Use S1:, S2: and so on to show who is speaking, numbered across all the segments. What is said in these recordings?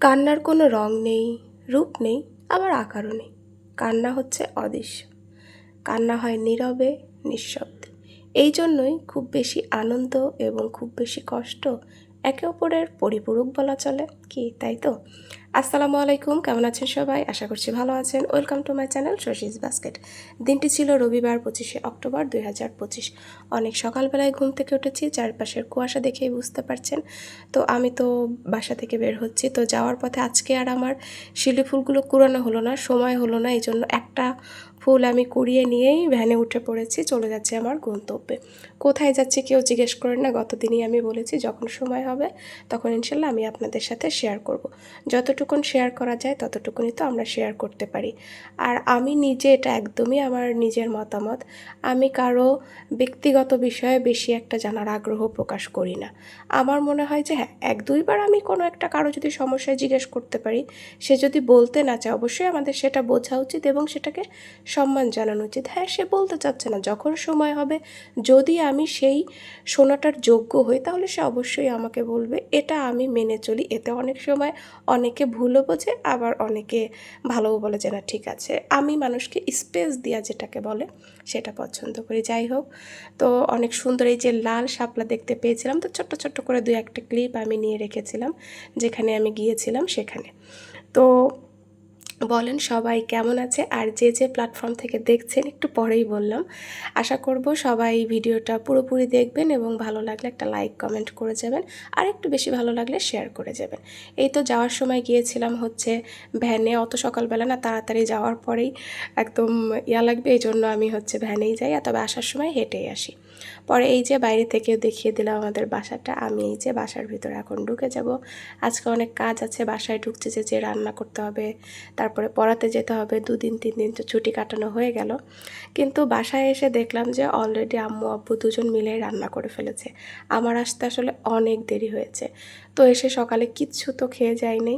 S1: কান্নার কোনো রং নেই, রূপ নেই, আবার আকারও নেই। কান্না হচ্ছে অদৃশ্য। কান্না হয় নীরবে, নিঃশব্দে। এই জন্যই খুব বেশি আনন্দ এবং খুব বেশি কষ্ট একে অপরের পরিপূরক বলা চলে, কি তাই তো? আসসালামু আলাইকুম, কেমন আছেন সবাই? আশা করছি ভালো আছেন। Welcome to my channel Shashi's basket দিনটি ছিল রবিবার পঁচিশে অক্টোবর দুই হাজার পঁচিশ। অনেক সকালবেলায় ঘুম থেকে উঠেছি, চারপাশের কুয়াশা দেখেই বুঝতে পারছেন। তো আমি তো বাসা থেকে বের হচ্ছি, তো যাওয়ার পথে আজকে আর আমার শিলি ফুলগুলো কুড়ানো হলো না, সময় হলো না এই জন্য একটা ফুল আমি কুড়িয়ে নিয়েই ভ্যানে উঠে পড়েছি, চলে যাচ্ছে আমার গন্তব্যে। কোথায় যাচ্ছি কেউ জিজ্ঞেস করেন না, গতদিনই আমি বলেছি যখন সময় হবে তখন ইনশাল্লাহ আমি আপনাদের সাথে শেয়ার করব। যতটুকুন শেয়ার করা যায় ততটুকুনই তো আমরা শেয়ার করতে পারি। আর আমি নিজে এটা একদমই আমার নিজের মতামত, আমি কারও ব্যক্তিগত বিষয়ে বেশি একটা জানার আগ্রহ প্রকাশ করি না। আমার মনে হয় যে হ্যাঁ এক দুইবার আমি কোনো একটা কারও যদি সমস্যায় জিজ্ঞেস করতে পারি, সে যদি বলতে না চায় অবশ্যই আমাদের সেটা বোঝা উচিত এবং সেটাকে সম্মান জানানো উচিত। হ্যাঁ সে বলতে চাচ্ছে না, যখন সময় হবে, যদি আমি সেই শোনাটার যোগ্য হই, তাহলে সে অবশ্যই আমাকে বলবে, এটা আমি মেনে চলি। এতে অনেক সময় অনেকে ভুলও বোঝে, আবার অনেকে ভালোও বলে যে, না, ঠিক আছে। আমি মানুষকে স্পেস দেওয়া যেটাকে বলে, সেটা পছন্দ করি। যাই হোক, তো অনেক সুন্দর এই যে লাল শাপলা দেখতে পেয়েছিলাম, তো ছোট্ট ছোট্ট করে দু একটা ক্লিপ আমি নিয়ে রেখেছিলাম, যেখানে আমি গিয়েছিলাম সেখানে। তো বলেন, সবাই কেমন আছে? আর যে যে প্ল্যাটফর্ম থেকে দেখছেন, একটু পরেই বললাম। আশা করব সবাই ভিডিওটা পুরোপুরি দেখবেন এবং ভালো লাগলে একটা লাইক কমেন্ট করে যাবেন। আর একটু বেশি ভালো লাগলে শেয়ার করে যাবেন। এই তো যাওয়ার সময় গিয়েছিলাম হচ্ছে ভ্যানে অত সকালবেলা না, তাড়াতাড়ি যাওয়ার পরেই একদম ইয়া লাগবে, এই জন্য আমি হচ্ছে ভ্যানেই যাই। তবে আসার সময় হেঁটেই আসি। পরে এই যে বাইরে থেকে দেখিয়ে দিলাম আমাদের বাসাটা। আমি এই যে বাসার ভিতরে এখন ঢুকে যাব। আজকে অনেক কাজ আছে, বাসায় ঢুকছে যে রান্না করতে হবে। তারপরে পড়াতে যেতে হবে, দুদিন তিন দিন তো ছুটি কাটানো হয়ে গেল। কিন্তু বাসায় এসে দেখলাম যে অলরেডি আম্মু, আব্বু দুজন মিলে রান্না করে ফেলেছে। আমার আসতে আসলে অনেক দেরি হয়েছে। তো এসে সকালে কিচ্ছু তো খেয়ে যায়নি।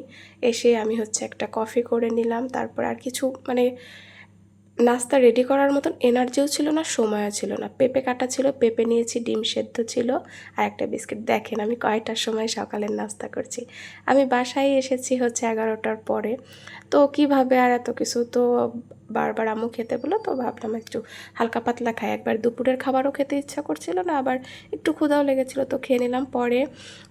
S1: এসে আমি হচ্ছে একটা কফি করে নিলাম, তারপর আর কিছু মানে নাস্তা রেডি করার মতন এনার্জিও ছিল না, সময়ও ছিল না। পেঁপে কাটা ছিল, পেঁপে নিয়েছি, ডিম সেদ্ধ ছিল আর একটা বিস্কিট। দেখেন আমি কয়টার সময় সকালের নাস্তা করছি। আমি বাসায় এসেছি হচ্ছে এগারোটার পরে। তো কীভাবে আর এত কিছু? তো বারবার আম্মু খেতে বলো তো ভাবলাম একটু হালকা পাতলা খাই। একবার দুপুরের খাবারও খেতে ইচ্ছা করছিল না, আবার একটু ক্ষুধাও লেগেছিল, তো খেয়ে নিলাম। পরে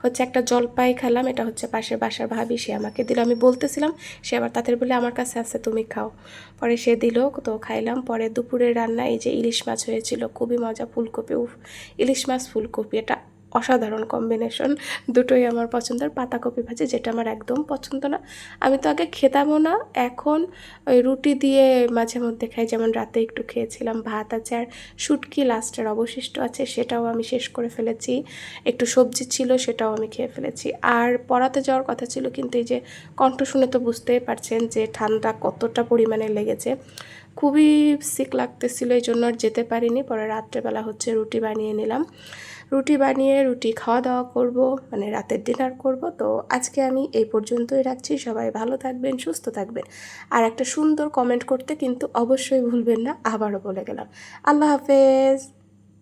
S1: হচ্ছে একটা জলপাই খেলাম, এটা হচ্ছে পাশের বাসার ভাবি, সে আমাকে দিল। আমি বলতেছিলাম, সে আবার তাদের বলে আমার কাছে আছে, তুমি খাও। পরে সে দিল, তো খাইলাম। পরে দুপুরের রান্না, এই যে ইলিশ মাছ হয়েছিল, খুবই মজা, ফুলকপি, উফ, ইলিশ মাছ, ফুলকপি, এটা অসাধারণ কম্বিনেশন দুটোই আমার পছন্দের পাতাকপি ভাজি, যেটা আমার একদম পছন্দ না। আমি তো আগে খেতামও না, এখন ওই রুটি দিয়ে মাঝে মধ্যে খাই, যেমন রাতে একটু খেয়েছিলাম ভাত আছে আর শুটকি লাস্টের অবশিষ্ট আছে, সেটাও আমি শেষ করে ফেলেছি। একটু সবজি ছিল, সেটাও আমি খেয়ে ফেলেছি। আর পড়াতে যাওয়ার কথা ছিল, কিন্তু এই যে কণ্ঠ শুনে তো বুঝতেই পারছেন যে ঠান্ডা কতটা পরিমাণে লেগেছে। খুবই সিক লাগতেছিল, এই জন্য আর যেতে পারিনি। পরে রাত্রেবেলা হচ্ছে রুটি বানিয়ে নিলাম। রুটি বানিয়ে রুটি খাওয়া দাওয়া করব মানে রাতের ডিনার করব। তো আজকে আমি এই পর্যন্তই রাখছি। সবাই ভালো থাকবেন, সুস্থ থাকবেন। আর একটা সুন্দর কমেন্ট করতে কিন্তু অবশ্যই ভুলবেন না, আবারও বলে গেলাম। আল্লাহ হাফেজ।